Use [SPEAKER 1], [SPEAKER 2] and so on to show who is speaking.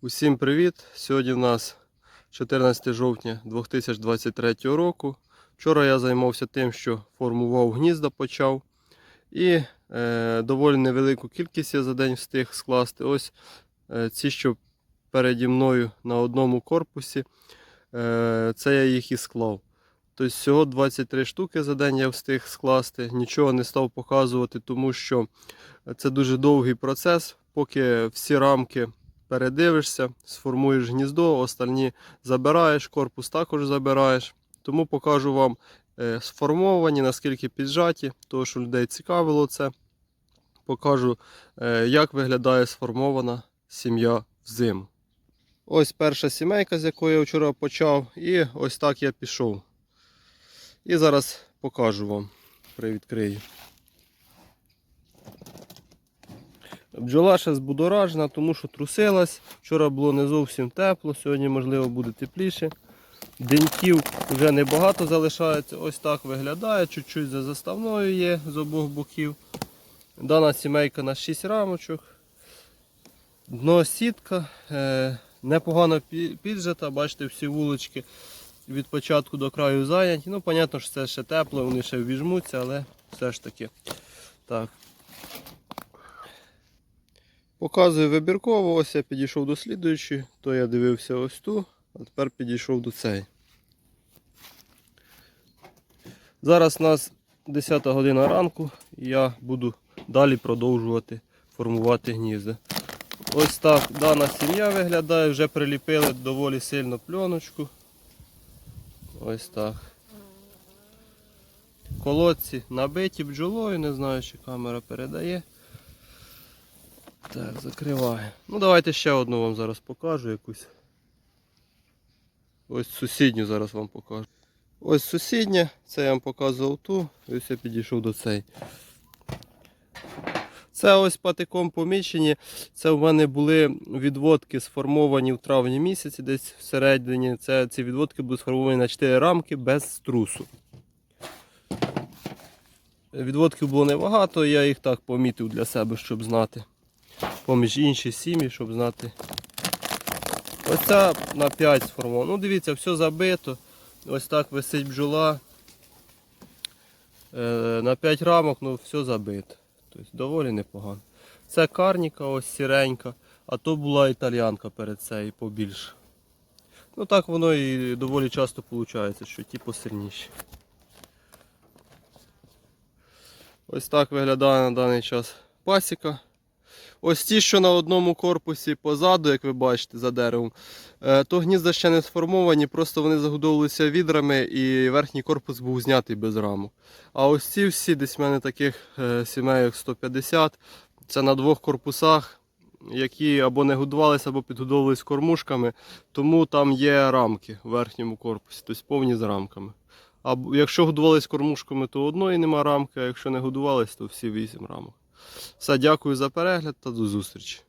[SPEAKER 1] Усім привіт! Сьогодні в нас 14 жовтня 2023 року. Вчора я займався тим, що формував гнізда, почав. І е, доволі невелику кількість я за день встиг скласти. Ось е, ці, що переді мною на одному корпусі, е, це я їх і склав. Тобто всього 23 штуки за день я встиг скласти. Нічого не став показувати, тому що це дуже довгий процес, поки всі рамки передивишся, сформуєш гніздо, остальні забираєш, корпус також забираєш. Тому покажу вам е, сформовані, наскільки піджаті, тому що людей цікавило це. Покажу, е, як виглядає сформована сім'я взиму. Ось перша сімейка, з якої я вчора почав, і ось так я пішов. І зараз покажу вам, привідкрию. Бджола ще збудоражена, тому що трусилась. Вчора було не зовсім тепло, сьогодні, можливо, буде тепліше. Деньків вже небагато залишається. Ось так виглядає. Чуть-чуть за заставною є з обох боків. Дана сімейка на 6 рамочок. Дно сітка. Непогано пі- піджата, бачите, всі вулички від початку до краю зайняті. Ну, понятно, що це ще тепло, вони ще ввіжмуться, але все ж таки. Так. Показую вибірково, ось я підійшов до слідуючої, то я дивився ось ту, а тепер підійшов до цієї. Зараз у нас 10 година ранку, і я буду далі продовжувати формувати гнізда. Ось так дана сім'я виглядає, вже приліпили доволі сильно пленочку. Ось так. Колодці набиті бджолою, не знаю, чи камера передає. Так, закриваю. Ну давайте ще одну вам зараз покажу якусь. Ось сусідню зараз вам покажу. Ось сусідня, це я вам показував ту, і ось я підійшов до цей. Це ось патиком помічені. Це в мене були відводки сформовані в травні місяці, десь всередині. Це, ці відводки були сформовані на 4 рамки без струсу. Відводків було небагато, я їх так помітив для себе, щоб знати поміж інші сім'ї, щоб знати. Ось ця на 5 сформована. Ну, дивіться, все забито. Ось так висить бджола. Е, на 5 рамок, ну все забито. Тобто доволі непогано. Це карніка, ось сіренька, а то була італіянка перед цією побільше. Ну так воно і доволі часто виходить, що ті посильніші. Ось так виглядає на даний час пасіка. Ось ті, що на одному корпусі позаду, як ви бачите, за деревом, е, то гнізда ще не сформовані, просто вони загодовувалися відрами і верхній корпус був знятий без рамок. А ось ці всі, десь в мене таких е, сімейок 150, це на двох корпусах, які або не годувалися, або підгодовувалися кормушками, тому там є рамки в верхньому корпусі, тобто повні з рамками. А якщо годувались кормушками, то одної нема рамки, а якщо не годувались, то всі вісім рамок. Все, дякую за перегляд та до зустрічі.